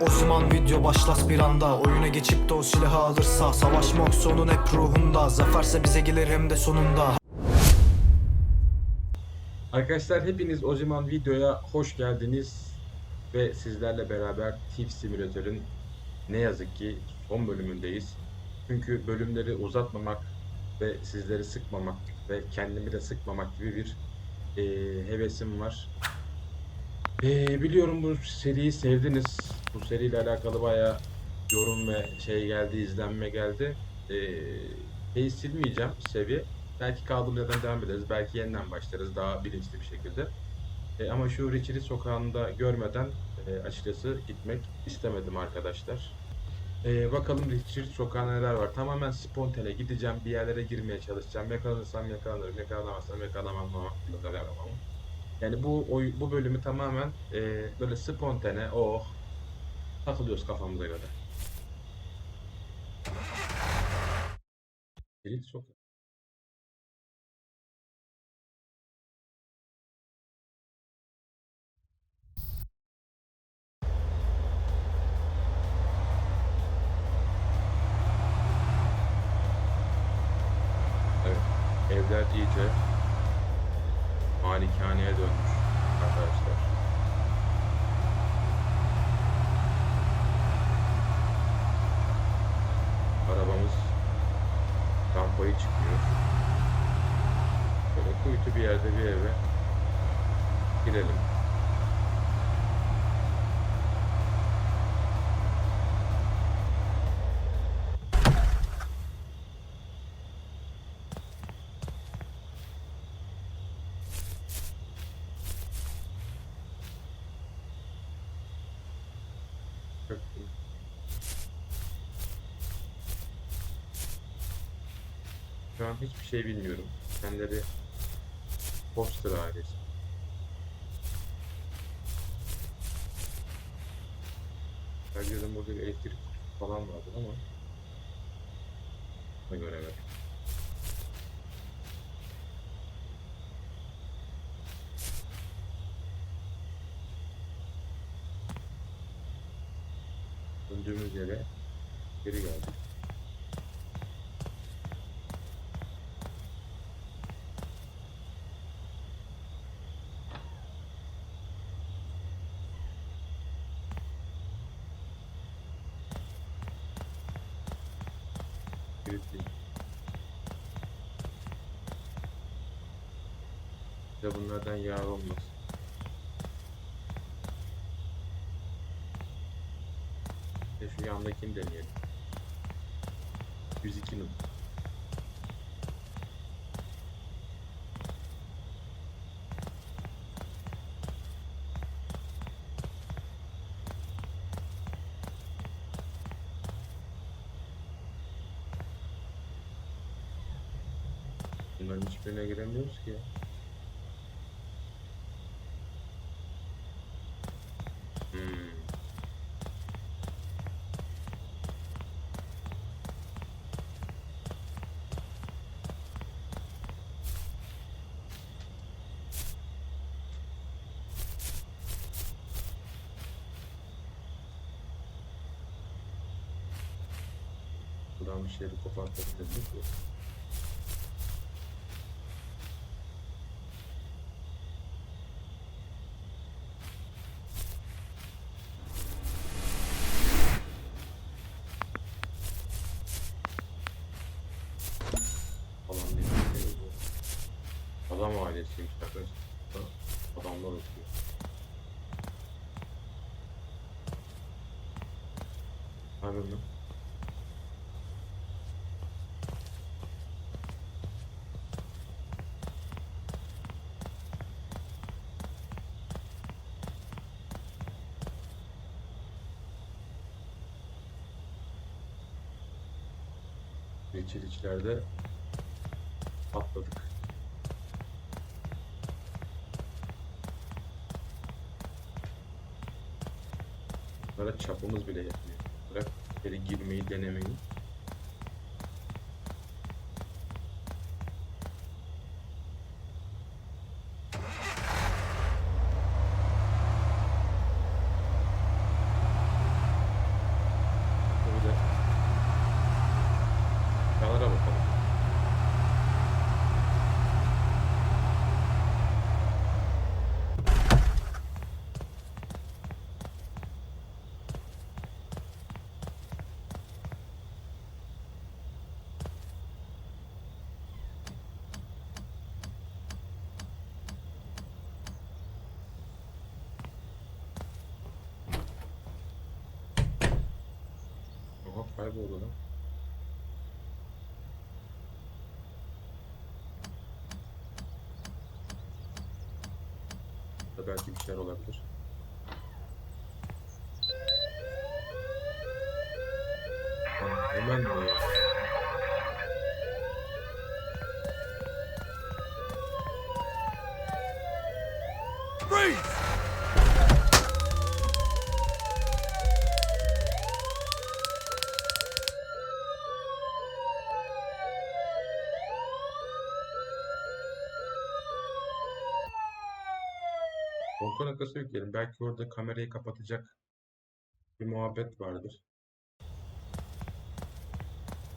O zaman video başlas bir anda Oyuna geçip de o silahı alırsa Savaşmak sonun hep ruhunda Zaferse bize gelir hem de sonunda Arkadaşlar hepiniz o zaman videoya hoş geldiniz ve sizlerle beraber Thief Simulator'ın ne yazık ki son bölümündeyiz. Çünkü bölümleri uzatmamak ve sizleri sıkmamak ve kendimi de sıkmamak gibi bir eee, hevesim var. Eee, biliyorum bu seriyi sevdiniz. Bu seriyle alakalı bayağı yorum ve şey geldi, izlenme geldi. Şeyi silmeyeceğim seviye. Belki kaldığımız yerden devam ederiz. Belki yeniden başlarız daha bilinçli bir şekilde. E, ama şu Richili sokağında görmeden e, açıkçası gitmek istemedim arkadaşlar. E, bakalım Richili sokağında neler var. Tamamen spontane gideceğim. Bir yerlere girmeye çalışacağım. Yakalanırsam yakalanırım. Yakalanamazsam yakalanamam. yakalanamam. Yani bu oy, bu bölümü tamamen e, böyle spontane, oh takılıyoruz kafamıza göre. Sokak. Evet. Evler iyice malikaneye dönmüş arkadaşlar. Rampayı çıkıyor. Böyle kuytu bir yerde bir eve girelim. Çok iyi. Şu an hiçbir şey bilmiyorum. Kendileri Foster ailesi. Herkesin burada bir elektrik falan vardır ama ona göre ver. Döndüğümüz yere geri geldik. Kilitli. Ya bunlardan yağ olmaz. Ya şu yandakini deneyelim. 102 num. Bunların hiçbirine giremiyoruz ki. ya. Hmm. Buradan bir şeyleri kopartabiliriz mi? falan diye bir şey bu. Adam ailesiymiş arkadaşlar. Adamlar okuyor. Harbi mi? Reçeliçlerde Çapımız bile yetmiyor. Bırak içeri girmeyi denemeyi. Kayboldu lan. Da belki bir şeyler olabilir. Hemen mi? Kontrol noktası yükleyelim. Belki orada kamerayı kapatacak bir muhabbet vardır.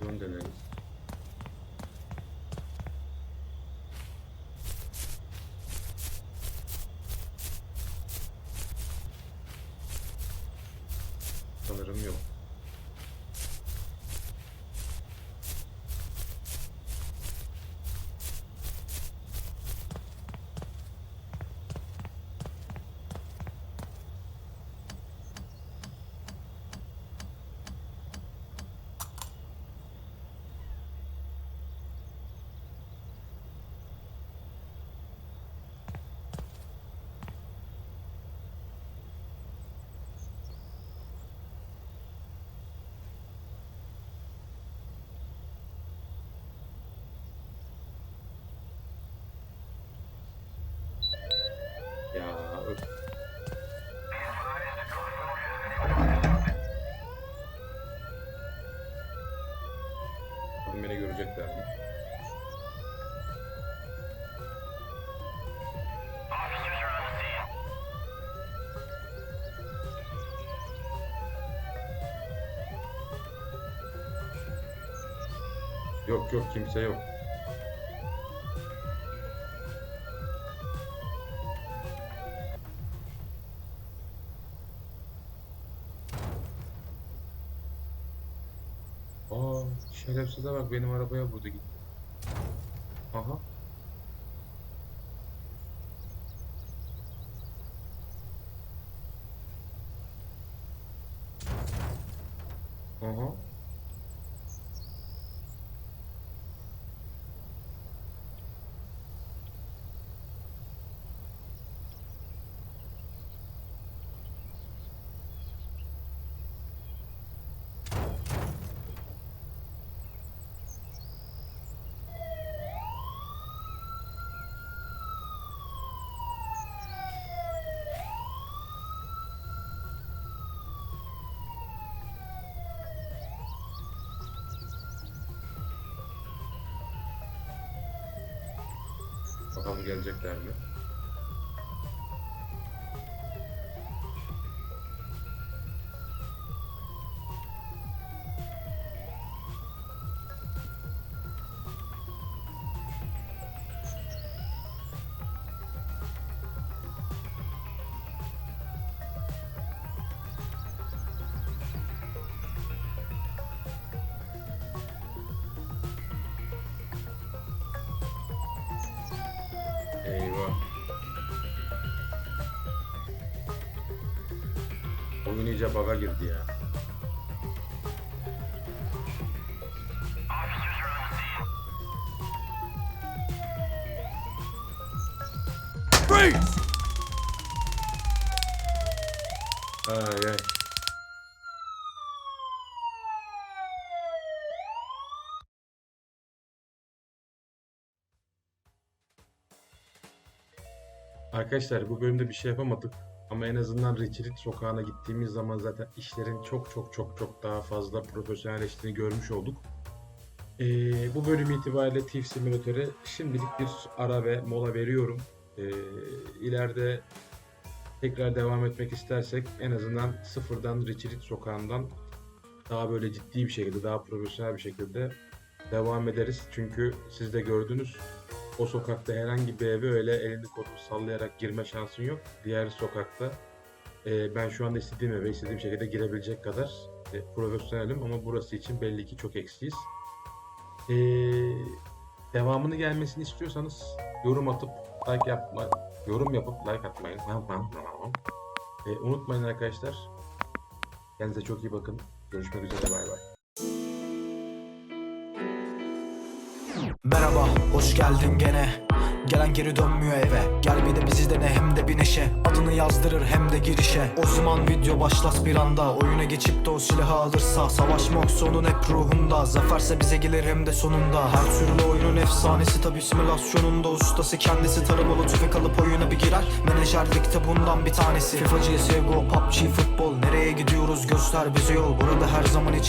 Bunu deneriz. Sanırım yok. Ya öf. Mi? Yok yok kimse yok. Şerefsize bak benim arabaya vurdu gitti. Aha. Aha. Bakalım gelecekler mi? Eyvah. Oyun iyice bug'a girdi ya. Ay ay. Arkadaşlar bu bölümde bir şey yapamadık. Ama en azından Richard sokağına gittiğimiz zaman zaten işlerin çok çok çok çok daha fazla profesyonelleştiğini görmüş olduk. Ee, bu bölüm itibariyle Thief Simulator'e şimdilik bir ara ve mola veriyorum. Ee, ileride tekrar devam etmek istersek en azından sıfırdan Richard sokağından daha böyle ciddi bir şekilde, daha profesyonel bir şekilde devam ederiz. Çünkü siz de gördünüz o sokakta herhangi bir eve öyle elini kolunu sallayarak girme şansın yok. Diğer sokakta e, ben şu anda istediğim eve istediğim şekilde girebilecek kadar e, profesyonelim ama burası için belli ki çok eksiyiz. E, devamını gelmesini istiyorsanız yorum atıp like yapma, yorum yapıp like atmayı e, unutmayın arkadaşlar. Kendinize çok iyi bakın. Görüşmek üzere bay bay. Hoş geldin gene. Gelen geri dönmüyor eve. Gel bir de bizi dene hem de bir neşe. Adını yazdırır hem de girişe. O zaman video başlas bir anda. Oyuna geçip de o silahı alırsa. Savaşmak sonun hep ruhunda. Zaferse bize gelir hem de sonunda. Her türlü oyunun efsanesi tabi simülasyonunda. Ustası kendisi taramalı tüfek alıp oyuna bir girer. Menajerlik de bundan bir tanesi. FIFA, CSGO, PUBG, futbol Nereye gidiyoruz? Göster bize yol. Burada her zaman içeri